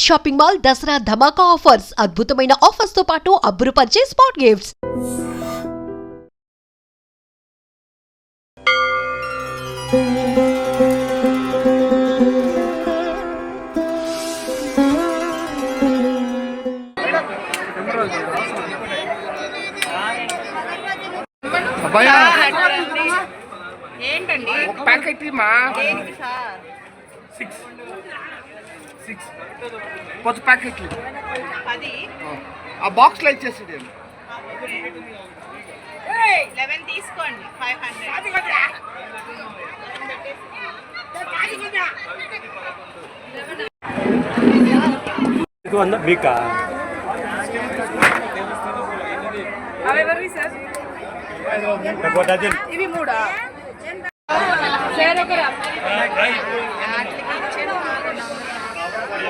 Venus shopping mall Dasara ధమాకా offers. అద్భుతమైన ఆఫర్స్తో పాటు అబ్బురుపరిచే స్పాట్ గిఫ్ట్స్. ఏంటండి? ప్యాకెట్ మా సిక్స్ సిక్స్ కొత్త ప్యాకెట్లు పది ఆ బాక్స్లో ఇచ్చేసి లెవెన్ తీసుకోండి ఫైవ్ హండ్రెడ్ ಇದು ಒಂದು ಬೇಕಾ అవి ఎవరివి సార్ డజన్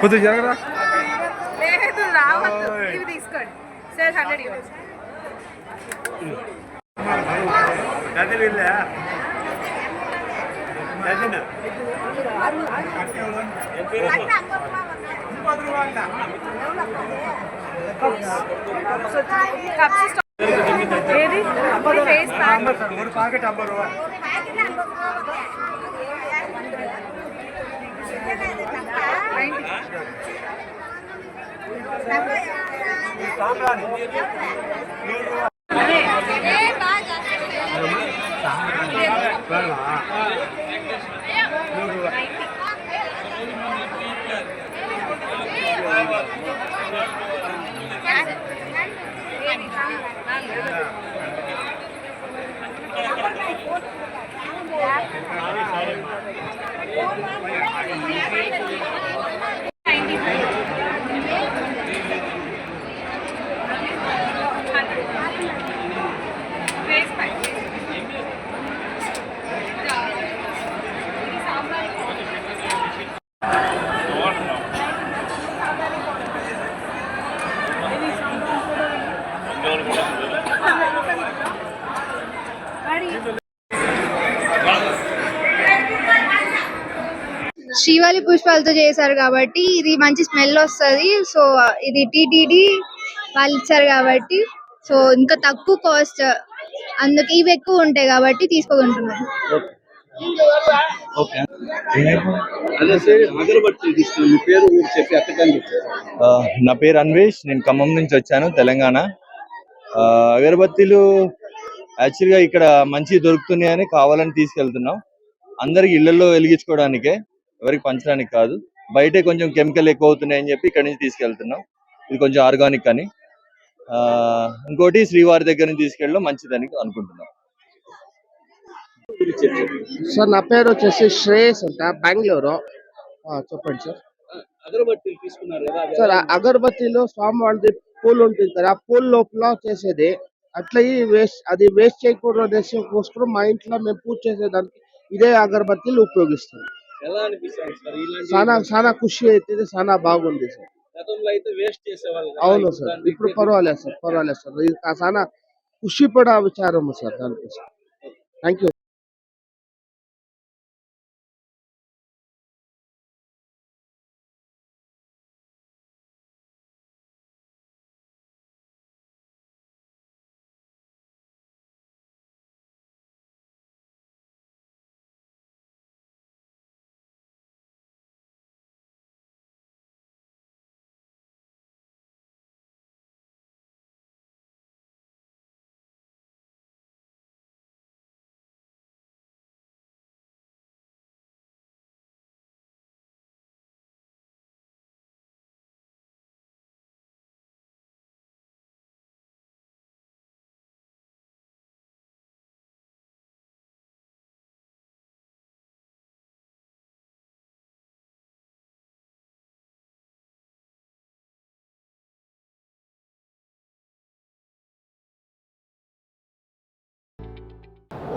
కుదు జరగరా లేదు రావద్దు ఇవి తీసుకోండి సార్ హండ్రెడ్ ఇవ్వండి ఏది ఫేస్ ప్యాక్ మూడు ప్యాకెట్ అంబర్ సాంబ్రాణి పుష్పాలతో చేశారు కాబట్టి ఇది మంచి స్మెల్ వస్తది. సో ఇది టీటీడీ వాళ్ళు ఇచ్చారు కాబట్టి సో ఇంకా తక్కువ కాస్ట్. అందుకే ఇవి ఎక్కువ ఉంటాయి కాబట్టి తీసుకోకుంటున్నాం. నా పేరు అన్వేష్ నేను ఖమ్మం నుంచి వచ్చాను తెలంగాణ. ఆ, అగరబత్తీలు యాక్చువల్గా ఇక్కడ మంచి దొరుకుతున్నాయని కావాలని తీసుకెళ్తున్నాం. అందరికి ఇళ్ళలో వెలిగించుకోవడానికే. ఎవరికి పంచడానికి కాదు. బయటే కొంచెం కెమికల్ ఎక్కువ అవుతున్నాయని చెప్పి ఇక్కడ నుంచి తీసుకెళ్తున్నాం. ఇది కొంచెం ఆర్గానిక్ అని. ఇంకోటి శ్రీవారి దగ్గర నుంచి తీసుకెళ్ళడం మంచిదని అనుకుంటున్నాం. సార్ నా పేరు వచ్చేసి శ్రేయస్ అంట బెంగళూరు. చెప్పండి సార్. అగరబత్తులు తీసుకున్నారు కదా అవి సార్ అగరబత్తిలో స్వామి వాళ్ళది పూలు ఉంటుంది కదా ఆ పూల లోపల చేసేది అట్లా వేస్ట్ అది వేస్ట్ చేయకూడదు కోసరం మా ఇంట్లో మేము పూజ చేసేదానికి ఇదే అగరబత్తిలు ఉపయోగిస్తాం. ఎలా అనిపిస్తుంది సార్? ఇలాంటి చాలా చాలా ఖుషి అవుతుంది చాలా బాగుంది సార్. గతంలో అయితే వేస్ట్ చేసేవాళ్ళు కదా. అవును సార్. ఇప్పుడు పర్వాలేదు సార్ పర్వాలేదు సార్. ఇది చాలా ఖుషి పడే విచారము సార్ దానికోసం. థ్యాంక్ యూ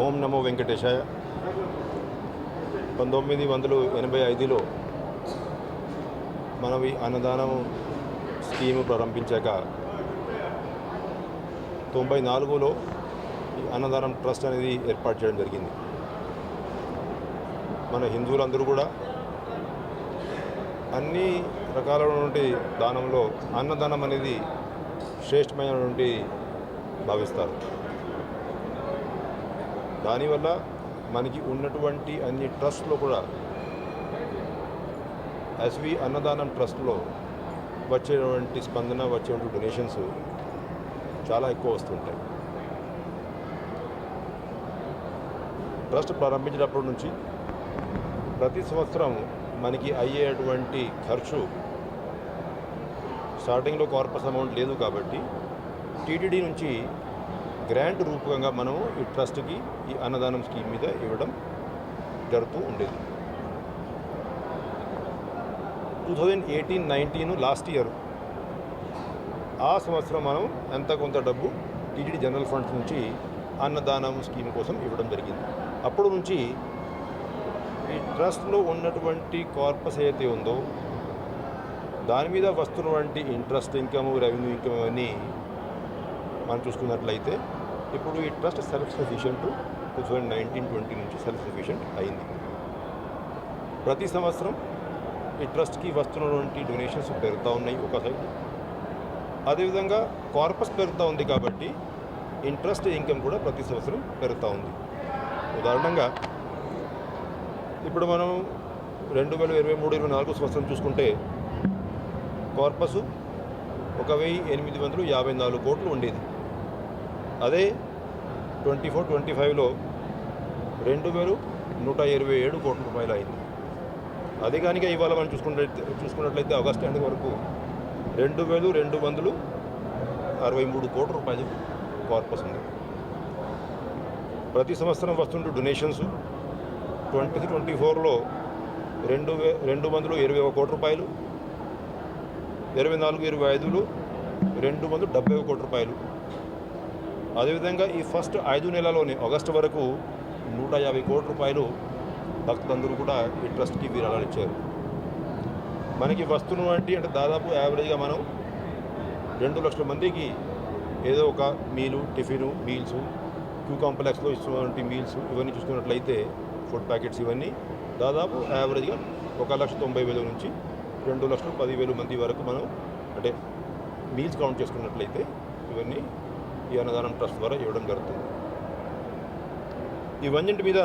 ఓం నమో వెంకటేశాయ. పంతొమ్మిది వందల ఎనభై ఐదులో మనం ఈ అన్నదానం స్కీము ప్రారంభించాక తొంభై నాలుగులో ఈ అన్నదానం ట్రస్ట్ అనేది ఏర్పాటు చేయడం జరిగింది. మన హిందువులందరూ కూడా అన్ని రకాలైనటువంటి దానంలో అన్నదానం అనేది శ్రేష్టమైనటువంటి భావిస్తారు. దానివల్ల మనకి ఉన్నటువంటి అన్ని ట్రస్ట్లో కూడా ఎస్వి అన్నదానం ట్రస్ట్లో వచ్చేటువంటి స్పందన వచ్చేటువంటి డొనేషన్స్ చాలా ఎక్కువ వస్తుంటాయి. ట్రస్ట్ ప్రారంభించినప్పటి నుంచి ప్రతి సంవత్సరం మనకి అయ్యేటువంటి ఖర్చు స్టార్టింగ్లో కార్పస్ అమౌంట్ లేదు కాబట్టి టీటీడీ నుంచి గ్రాంట్ రూపకంగా మనము ఈ ట్రస్ట్కి ఈ అన్నదానం స్కీమ్ మీద ఇవ్వడం జరుగుతూ ఉండేది. Two thousand eighteen nineteen last year ఆ సంవత్సరం మనం ఎంత కొంత డబ్బు టీటీడీ జనరల్ ఫండ్స్ నుంచి అన్నదానం స్కీమ్ కోసం ఇవ్వడం జరిగింది. అప్పుడు నుంచి ఈ ట్రస్ట్లో ఉన్నటువంటి కార్పస్ ఏదైతే ఉందో దాని మీద వస్తున్నటువంటి ఇంట్రెస్ట్ ఇన్కమ్ రెవెన్యూ ఇన్కమ్ అవన్నీ మనం చూసుకున్నట్లయితే ఇప్పుడు ఈ trust self sufficient two thousand nineteen twenty నుంచి సెల్ఫ్ సఫిషియెంట్ అయింది. ప్రతి సంవత్సరం ఈ ట్రస్ట్కి వస్తున్నటువంటి డొనేషన్స్ పెరుగుతూ ఉన్నాయి ఒక సైడ్ అదేవిధంగా కార్పస్ పెరుగుతూ ఉంది కాబట్టి ఇంట్రెస్ట్ ఇన్కమ్ కూడా ప్రతి సంవత్సరం పెరుగుతూ ఉంది. ఉదాహరణంగా ఇప్పుడు మనం రెండు వేల ఇరవై మూడు ఇరవై నాలుగు సంవత్సరం చూసుకుంటే కార్పస్ ఒక వెయ్యి ఎనిమిది వందలు యాభై నాలుగు కోట్లు ఉండేది. అదే ట్వంటీ ఫోర్ ట్వంటీ ఫైవ్లో రెండు వేలు నూట ఇరవై ఏడు కోట్ల రూపాయలు అయింది. అదే కనుక ఇవాళ మనం చూసుకున్నట్లయితే చూసుకున్నట్లయితే ఆగస్ట్ ఎండ్ వరకు రెండు వేలు రెండు వందలు అరవై మూడు కోట్ల రూపాయలు కార్పస్ ఉంది. ప్రతి సంవత్సరం వస్తుండే డొనేషన్స్ ట్వంటీ ట్వంటీ ఫోర్లో రెండు వే రెండు వందలు ఇరవై ఒక కోట్ల రూపాయలు ఇరవై నాలుగు ఇరవై ఐదులు రెండు వందలు డెబ్బై ఒక కోట్ల రూపాయలు అదేవిధంగా ఈ ఫస్ట్ ఐదు నెలలోనే ఆగస్టు వరకు నూట యాభై కోట్ల రూపాయలు భక్తులందరూ కూడా ఈ ట్రస్ట్కి విరాళాలు ఇచ్చారు. మనకి వస్తున్నటువంటి అంటే దాదాపు యావరేజ్గా మనం రెండు లక్షల మందికి ఏదో ఒక మీలు టిఫిను మీల్స్ క్యూ కాంప్లెక్స్లో ఇస్తున్నటువంటి మీల్స్ ఇవన్నీ చూసుకున్నట్లయితే ఫుడ్ ప్యాకెట్స్ ఇవన్నీ దాదాపు యావరేజ్గా ఒక లక్ష తొంభై వేల నుంచి రెండు లక్షలు పదివేల మంది వరకు మనం అంటే మీల్స్ కౌంట్ చేసుకున్నట్లయితే ఇవన్నీ ఈ అన్నదానం ట్రస్ట్ ద్వారా ఇవ్వడం జరుగుతుంది. ఇవన్నింటి మీద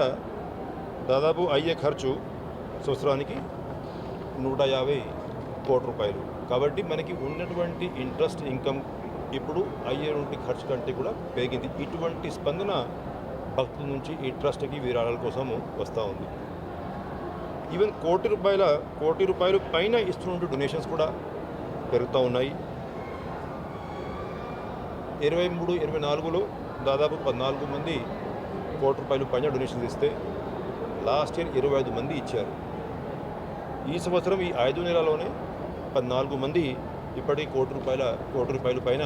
దాదాపు అయ్యే ఖర్చు సంవత్సరానికి నూట యాభై కోట్ల రూపాయలు. కాబట్టి మనకి ఉన్నటువంటి ఇంట్రెస్ట్ ఇన్కమ్ ఇప్పుడు అయ్యేటువంటి ఖర్చు కంటే కూడా పెరిగింది. ఇటువంటి స్పందన భక్తుల నుంచి ఈ ట్రస్ట్కి విరాళాల కోసము వస్తూ ఉంది. ఈవెన్ కోటి రూపాయల కోటి రూపాయలు పైన ఇస్తున్న డొనేషన్స్ కూడా పెరుగుతూ ఉన్నాయి. ఇరవై మూడు ఇరవై నాలుగులో దాదాపు పద్నాలుగు మంది కోటి రూపాయలు పైన డొనేషన్స్ ఇస్తే లాస్ట్ ఇయర్ ఇరవై ఐదు మంది ఇచ్చారు. ఈ సంవత్సరం ఈ ఐదు నెలలోనే పద్నాలుగు మంది ఇప్పటికీ కోటి రూపాయల కోటి రూపాయల పైన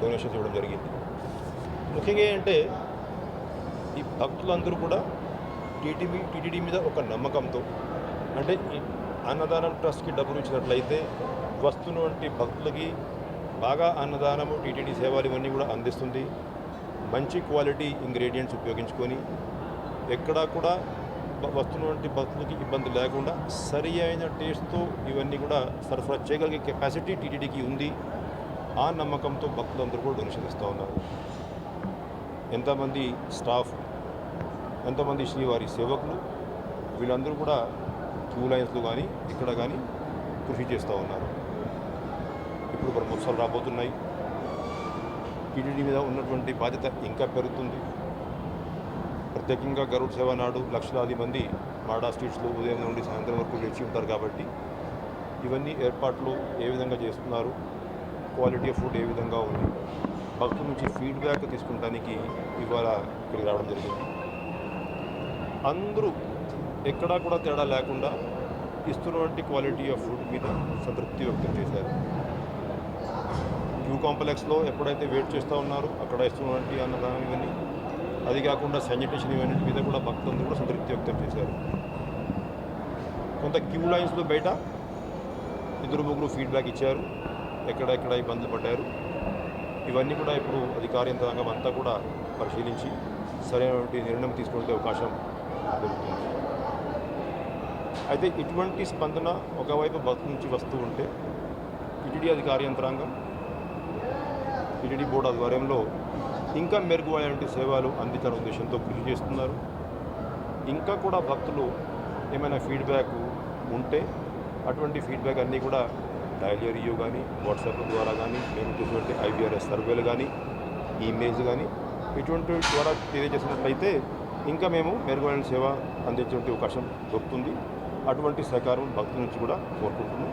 డొనేషన్స్ ఇవ్వడం జరిగింది. ముఖ్యంగా ఏంటంటే ఈ భక్తులందరూ కూడా టీటీవీ టీటీడీ మీద ఒక నమ్మకంతో అంటే అన్నదానం ట్రస్ట్కి డబ్బులు ఇచ్చినట్లయితే వస్తున్నటువంటి భక్తులకి బాగా అన్నదానము టీటీడీ సేవలు ఇవన్నీ కూడా అందిస్తుంది. మంచి క్వాలిటీ ఇంగ్రీడియంట్స్ ఉపయోగించుకొని ఎక్కడా కూడా వస్తున్నటువంటి భక్తులకి ఇబ్బంది లేకుండా సరి అయిన టేస్ట్తో ఇవన్నీ కూడా సరఫరా చేయగలిగే కెపాసిటీ టీటీడీకి ఉంది. ఆ నమ్మకంతో భక్తులందరూ కూడా డొనేషన్ ఇస్తూ ఉన్నారు. ఎంతమంది స్టాఫ్ ఎంతమంది శ్రీవారి సేవకులు వీళ్ళందరూ కూడా క్యూ లైన్స్లో కానీ ఇక్కడ కానీ కృషి చేస్తూ ఉన్నారు. ఇప్పుడు బ్రహ్మోత్సవాలు రాబోతున్నాయి. టీటీడీ మీద ఉన్నటువంటి బాధ్యత ఇంకా పెరుగుతుంది. ప్రత్యేకంగా గరుడ్ సేవ నాడు లక్షలాది మంది మాడా స్ట్రీట్స్లో ఉదయం నుండి సాయంత్రం వరకు వేచి ఉంటారు కాబట్టి ఇవన్నీ ఏర్పాట్లు ఏ విధంగా చేస్తున్నారు? క్వాలిటీ ఆఫ్ ఫుడ్ ఏ విధంగా ఉంది? భక్తుల నుంచి ఫీడ్బ్యాక్ తీసుకుంటానికి ఇవాళ ఇక్కడికి రావడం జరిగింది. అందరూ ఎక్కడా కూడా తేడా లేకుండా ఇస్తున్నటువంటి క్వాలిటీ ఆఫ్ ఫుడ్ మీద సంతృప్తి వ్యక్తం చేశారు. క్యూ కాంప్లెక్స్లో ఎప్పుడైతే వెయిట్ చేస్తూ ఉన్నారో అక్కడ ఇస్తున్నటువంటి అన్నదానం ఇవన్నీ అది కాకుండా శానిటేషన్ ఇవన్నీ మీద కూడా భక్తులందరూ కూడా సంతృప్తి వ్యక్తం చేశారు. కొంత క్యూ లైన్స్లో బయట ఇద్దరు ముగ్గురు ఫీడ్బ్యాక్ ఇచ్చారు. ఎక్కడెక్కడ ఇబ్బందులు పడ్డారు. ఇవన్నీ కూడా ఇప్పుడు అధికార యంత్రాంగం అంతా కూడా పరిశీలించి సరైనటువంటి నిర్ణయం తీసుకునే అవకాశం దొరుకుతుంది. అయితే ఇటువంటి స్పందన ఒకవైపు భక్తు నుంచి వస్తూ ఉంటే టీటీడీ అధికార యంత్రాంగం టీటీడీ బోర్డు ఆధ్వర్యంలో ఇంకా మెరుగువైనటువంటి సేవలు అందించాలనే ఉద్దేశంతో కృషి చేస్తున్నారు. ఇంకా కూడా భక్తులు ఏమైనా ఫీడ్బ్యాక్ ఉంటే అటువంటి ఫీడ్బ్యాక్ అన్నీ కూడా డైలీ రివ్యూ కానీ వాట్సాప్ ద్వారా కానీ మేము చూసినటువంటి ఐబీఆర్ఎస్ సర్వేలు కానీ ఈమెయిల్స్ కానీ ఇటువంటి ద్వారా తెలియజేసినట్లయితే ఇంకా మేము మెరుగైన సేవ అందించేటువంటి అవకాశం దొరుకుతుంది. అటువంటి సహకారం భక్తుల నుంచి కూడా కోరుకుంటున్నాం.